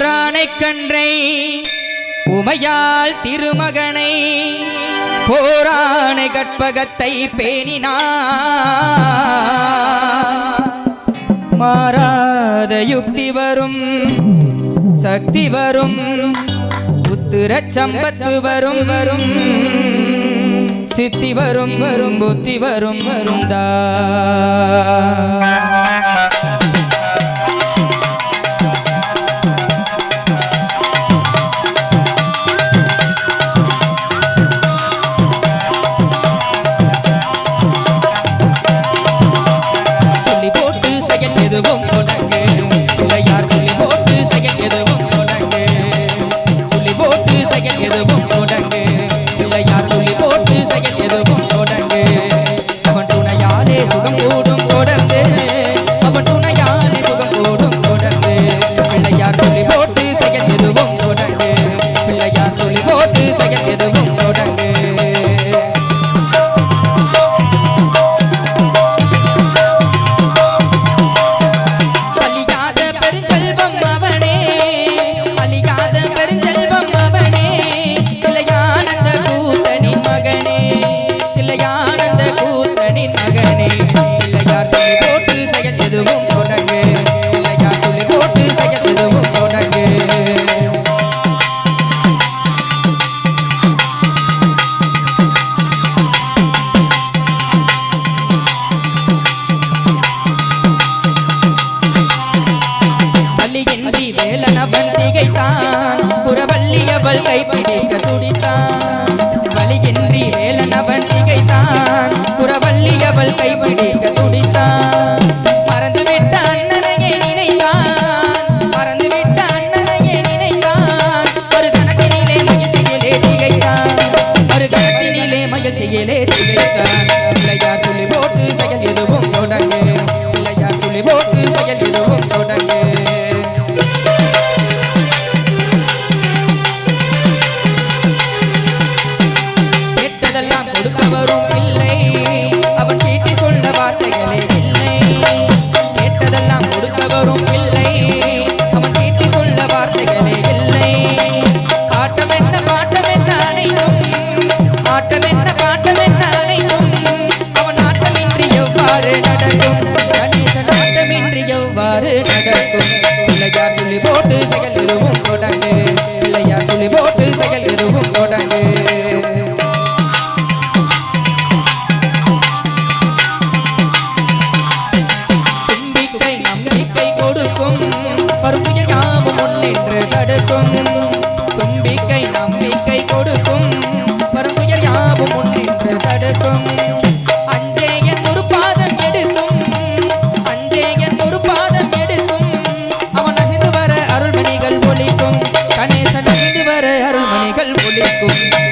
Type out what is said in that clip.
ஓரானை கன்றை உமையால் திருமகனை போராணை கற்பகத்தை பேணினா. மாறாத யுக்தி வரும் சக்தி வரும் புத்திர சம்பத்து வரும் வரும் சித்தி வரும் வரும் புத்தி வரும் வருந்தா. துடித்தான். புறவள்ளியவள் கைப்பிடிக்க துடித்தான். வழியின்றி வேலனவன் திகைத்தான். புறவள்ளியவள் கைப்பிடிக்க தவறும் இல்லை அவன் வீட்டை சொன்ன வார்த்தைகளே இல்லை. கேட்டதெல்லாம் கொடுத்தவரும் இல்லை அவன் வீட்டை சொன்ன வார்த்தைகளே இல்லை. ஆட்டம் என்ன பாட்டம் என்ன அனைத்தும் ஆட்டம் என்ன பாட்டம் என்ன அனைத்தும் அவன் ஆட்டமின்றி போட்டு செயல் எதுவும் தொடங்கு. பிள்ளையார் சொல்லி போட்டு செயல் எதுவும் தொடங்கு. கொடுக்கும். தும்பிக்கை நம்பிக்கை கொடுக்கும். வரும் துயர் யாவும் முன்னின்று தடுக்கும். அருள்மணிகள் ஒழிக்கும் கணேசன் வர அருள்மணிகள் ஒழிக்கும்